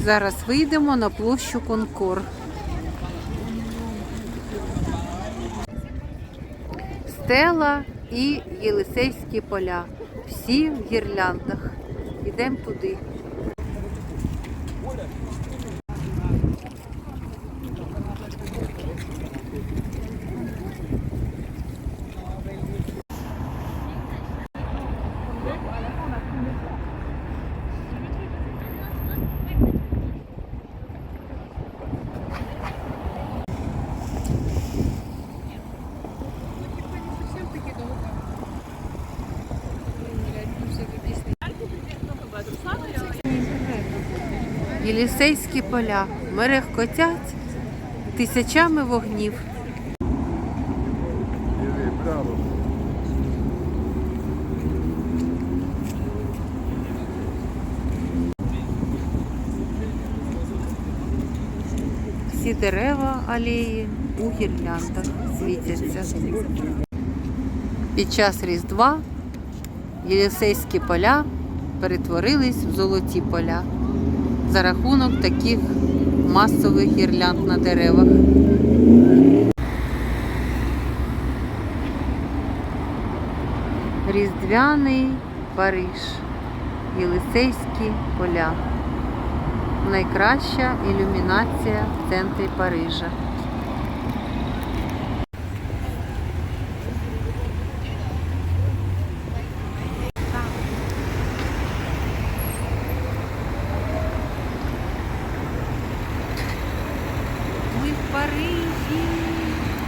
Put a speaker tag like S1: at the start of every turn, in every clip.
S1: Зараз вийдемо на площу Конкор. Стела і Єлисейські поля. Всі в гірляндах. Йдемо туди. Єлісейські поля мерехкотять тисячами вогнів. Всі дерева алеї у гірляндах світяться. Під час Різдва Єлісейські поля перетворились в золоті поля за рахунок таких масових гірлянд на деревах. Різдвяний Париж, Єлисейські поля. Найкраща ілюмінація в центрі Парижа. Ми в Парижі.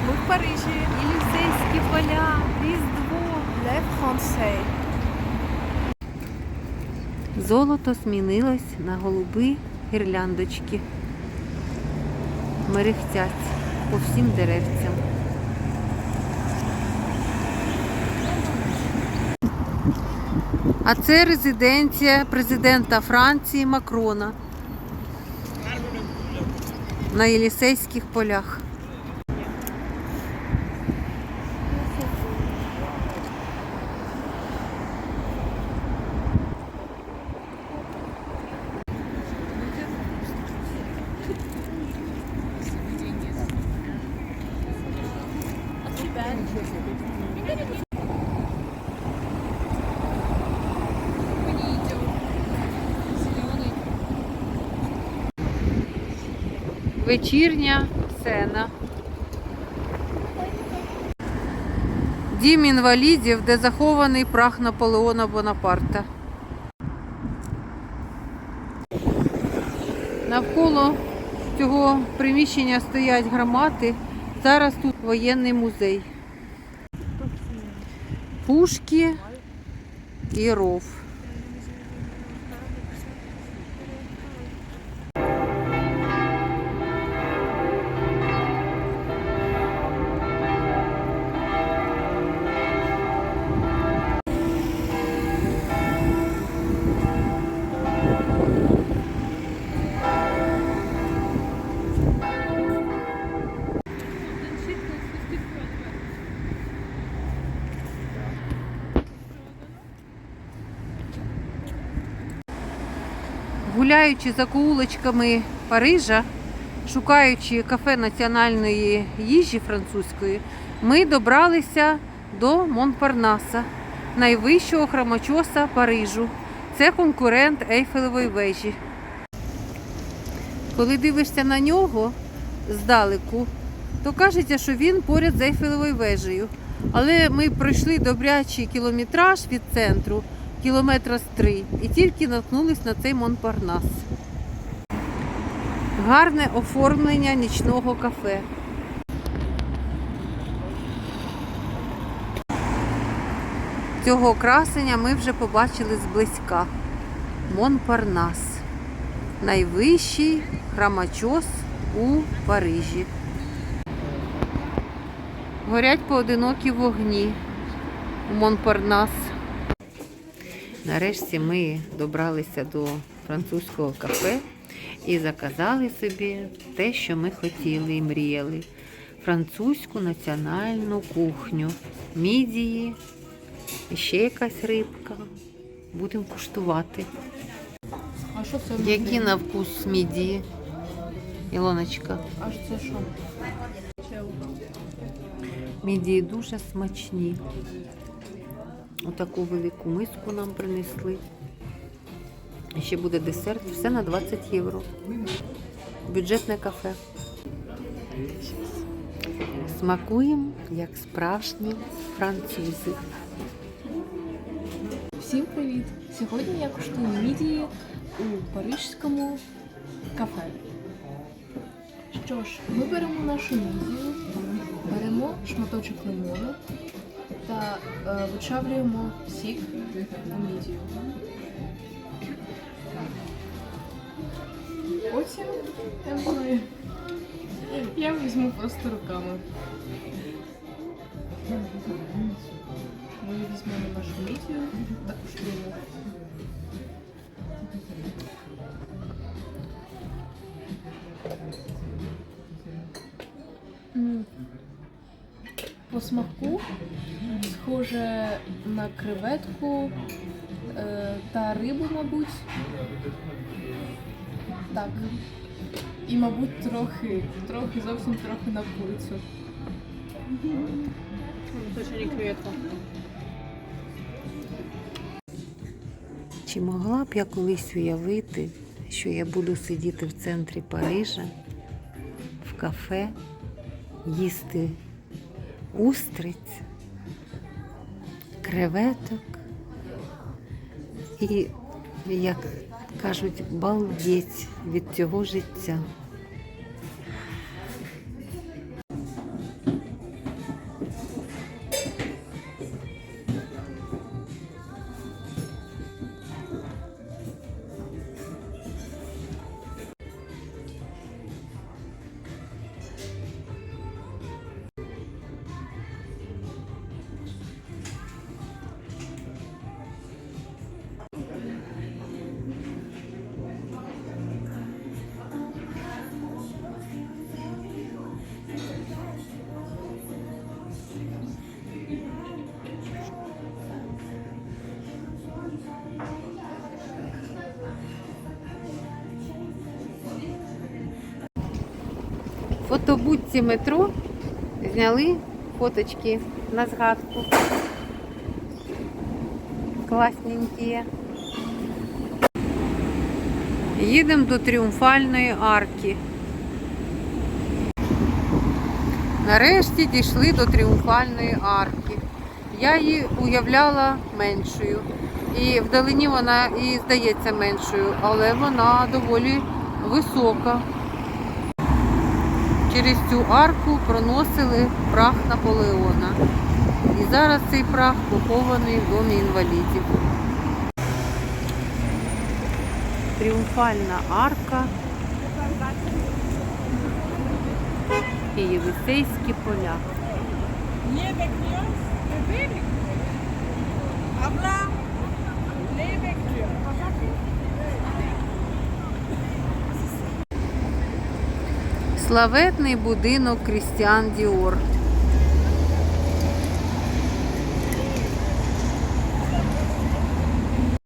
S2: Ми в Парижі.
S1: Єлісейські поля, Різдво.
S2: Le
S1: Золото змінилось на голуби гірляндочки. Мерехтять по всім деревцям. А це резиденція президента Франції Макрона на Єлісейських полях. Вечірня сцена. Дім інвалідів, де захований прах Наполеона Бонапарта. Навколо цього приміщення стоять громади. Зараз тут воєнний музей. Пушки і ров. Гуляючи за кулочками Парижа, шукаючи кафе національної їжі французької, ми добралися до Монпарнаса, найвищого храмочоса Парижу. Це конкурент Ейфелевої вежі. Коли дивишся на нього здалеку, то кажеться, що він поряд з Ейфелевою вежею. Але ми пройшли добрячий кілометраж від центру, кілометра з три, і тільки наткнулись на цей Монпарнас. Гарне оформлення нічного кафе. Цього красення ми вже побачили зблизька. Монпарнас. Найвищий храмачос у Парижі. Горять поодинокі вогні Монпарнас. Нарешті ми добралися до французького кафе і заказали собі те, що ми хотіли і мріяли. Французьку національну кухню. Мідії, і ще якась рибка. Будемо куштувати.
S2: А що це?
S1: Які на вкус мідії? Ілоночка.
S2: Аж це що?
S1: Мідії дуже смачні. Отаку велику миску нам принесли. Ще буде десерт, все на 20 євро. Бюджетне кафе. Смакуємо, як справжні французи.
S2: Всім привіт! Сьогодні я куштую мідії у парижському кафе. Що ж, ми беремо нашу мідію, беремо шматочок лимону та е, вичавлюємо сік у мідію. Потім я знаю, я візьму просто руками. Ми візьмемо нашу мідію та куштуємо. По смаку схоже на креветку е, та рибу, мабуть. Так. І, мабуть, трохи, трохи, зовсім трохи на курицю. Точно не креветка.
S1: Чи могла б я колись уявити, що я буду сидіти в центрі Парижа, в кафе, їсти устриць, креветок і, як кажуть, балдець від цього життя. Фотобудці метро зняли фоточки на згадку. Класненькі. Їдемо до тріумфальної арки. Нарешті дійшли до тріумфальної арки. Я її уявляла меншою. І вдалині вона і здається меншою, але вона доволі висока. Через цю арку проносили прах Наполеона. І зараз цей прах похований в домі інвалідів. Тріумфальна арка. І Єлисейські поля. Славетний будинок Крістіан Діор.